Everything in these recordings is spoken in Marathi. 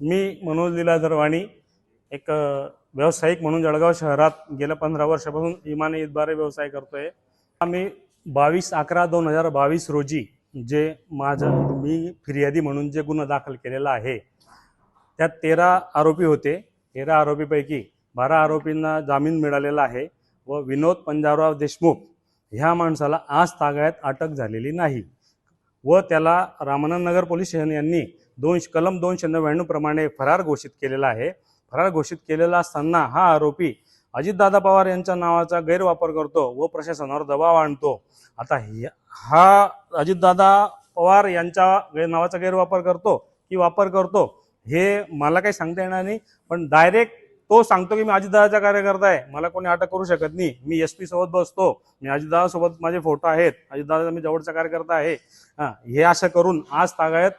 मी मनोज लीला दरवाणी एक व्यावसायिक म्हणून जळगाव शहरात गेल्या पंधरा वर्षापासून इमानी ईदबारे व्यवसाय करतोय. आम्ही बावीस अकरा दोन हजार बावीस रोजी जे माझं मी फिर्यादी म्हणून जे गुन्हा दाखल केलेला आहे त्यात तेरा आरोपी होते. तेरा आरोपीपैकी बारा आरोपींना जामीन मिळालेला आहे व विनोद पंजाबराव देशमुख ह्या माणसाला आज तागायत अटक झालेली नाही. व त्याला रामानंद नगर पोलीस स्टेशन यांनी दोन कलम दोनशे नव्याण्णव प्रमाणे फरार घोषित केलेला आहे. फरार घोषित केलेला असताना हा आरोपी अजितदादा पवार यांच्या नावाचा गैरवापर करतो व प्रशासनावर दबाव आणतो. आता हा अजितदादा पवार यांच्या नावाचा गैरवापर करतो की वापर करतो हे मला काही सांगता येणार नाही पण डायरेक्ट तो सांगतो की मी अजितदाचा कार्यकर्ता आहे. मला कोणी अटक करू शकत नाही. मी एस पी सोबत बसतो. मी अजितदादासोबत माझे फोटो आहेत. अजितदादा मी जवळचा कार्यकर्ता आहे. हे असं करून आज तागायत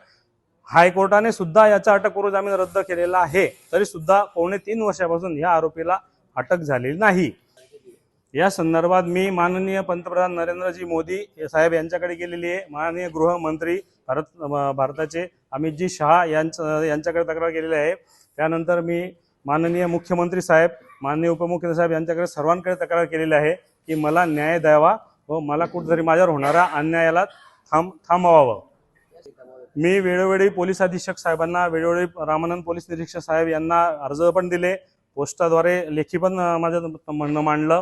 हायकोर्टाने सुद्धा याचा अटकपूर्व जामीन रद्द केलेला आहे. तरी सुद्धा पावणे तीन वर्षापासून या आरोपीला अटक झालेली नाही. या संदर्भात मी माननीय पंतप्रधान नरेंद्रजी मोदी साहेब यांच्याकडे गेलेली आहे. माननीय गृहमंत्री भारत भारताचे अमितजी शहा यांच्या यांच्याकडे तक्रार केलेली आहे. त्यानंतर मी माननीय मुख्यमंत्री साहेब माननीय उपमुख्यमंत्री साहेब यांच्याकडे सर्वांकडे तक्रार केलेली आहे की मला न्याय द्यावा व मला कुठेतरी माझ्यावर होणाऱ्या अन्यायाला थांब थांबवावं. मी वेळोवेळी पोलीस अधीक्षक साहेबांना वेळोवेळी रामानंद पोलीस निरीक्षक साहेब यांना अर्ज पण दिले पोस्टाद्वारे लेखी पण माझं म्हणणं मांडलं.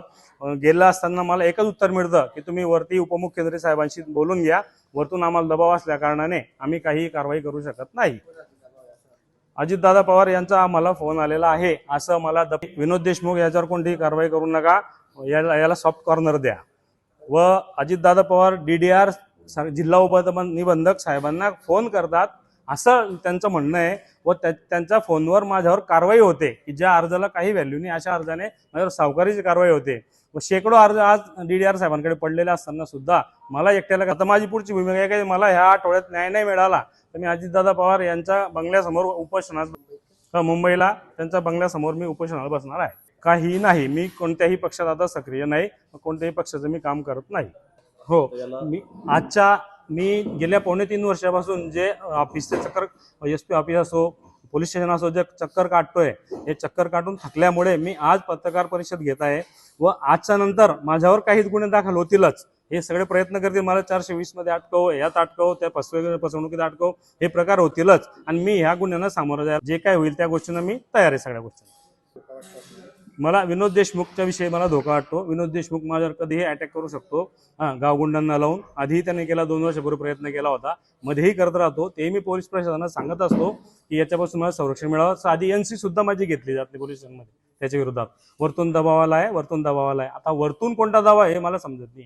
गेलं असताना मला एकच उत्तर मिळतं की तुम्ही वरती उपमुख्यमंत्री साहेबांशी बोलून घ्या वरतून आम्हाला दबाव असल्या कारणाने आम्ही काही कारवाई करू शकत नाही. अजितदादा पवार यांचा मला फोन आलेला आहे. असं मला द- विनोद देशमुख याच्यावर कोणतीही कारवाई करू नका. याला याला सॉफ्ट कॉर्नर द्या. व Ajitdada Pawar D D R जिल्हा उपनिबंधक साहेबांना फोन करतात. असं त्यांचं म्हणणं आहे. व त्या- त्यांच्या फोनवर माझ्यावर कारवाई होते की ज्या अर्जाला काही व्हॅल्यू नाही अशा अर्जाने माझ्यावर सावकारीची कारवाई होते. व शेकडो अर्ज आज डी डी आर साहेबांकडे पडलेले असताना सुद्धा मला एकट्याला आता माझी पुढची भूमिका आहे की मला ह्या आठवड्यात न्याय नाही मिळाला. तर मी अजितदादा पवार यांच्या बंगल्यासमोर उपोषणात मुंबईला त्यांच्या बंगल्यासमोर मी उपोषणाला बसणार आहे. काही नाही मी कोणत्याही पक्षात आता सक्रिय नाही कोणत्याही पक्षाचं मी काम करत नाही. हो मी आजच्या मी गेल्या पावणे तीन वर्षापासून जे ऑफिसचे चक्कर एस पी ऑफिस असो पोलीस स्टेशन असो जे चक्कर काढतोय हे चक्कर काढून थकल्यामुळे मी आज पत्रकार परिषद घेत आहे व आजच्या नंतर माझ्यावर काही गुन्हे दाखल होतीलच. हे सगळे प्रयत्न करतील. मला चारशे वीसमध्ये अटकव यात अटकव त्या फसवे फसवणुकीत अटकव हे प्रकार होतीलच. आणि मी ह्या गुन्ह्यांना सामोरं जाईल जे काय होईल त्या गोष्टींना मी तयार आहे सगळ्या गोष्टी मला विनोद देशमुखच्या विषयी मला धोका वाटतो. विनोद देशमुख माझ्यावर कधीही अटॅक करू शकतो. हा गावगुंडांना लावून. आधीही त्याने केला दोन वर्षापूर्वी प्रयत्न केला होता. मध्येही करत राहतो. ते मी पोलीस प्रशासनाला सांगत असतो की याच्यापासून मला संरक्षण मिळावं. साधी एनसी सुद्धा माझी घेतली जाते पोलीस स्टेशनमध्ये त्याच्या विरोधात. वरतून दबावाला आहे वरतून दबावाला आहे. आता वरतून कोणता दबाव आहे हे मला समजत नाही.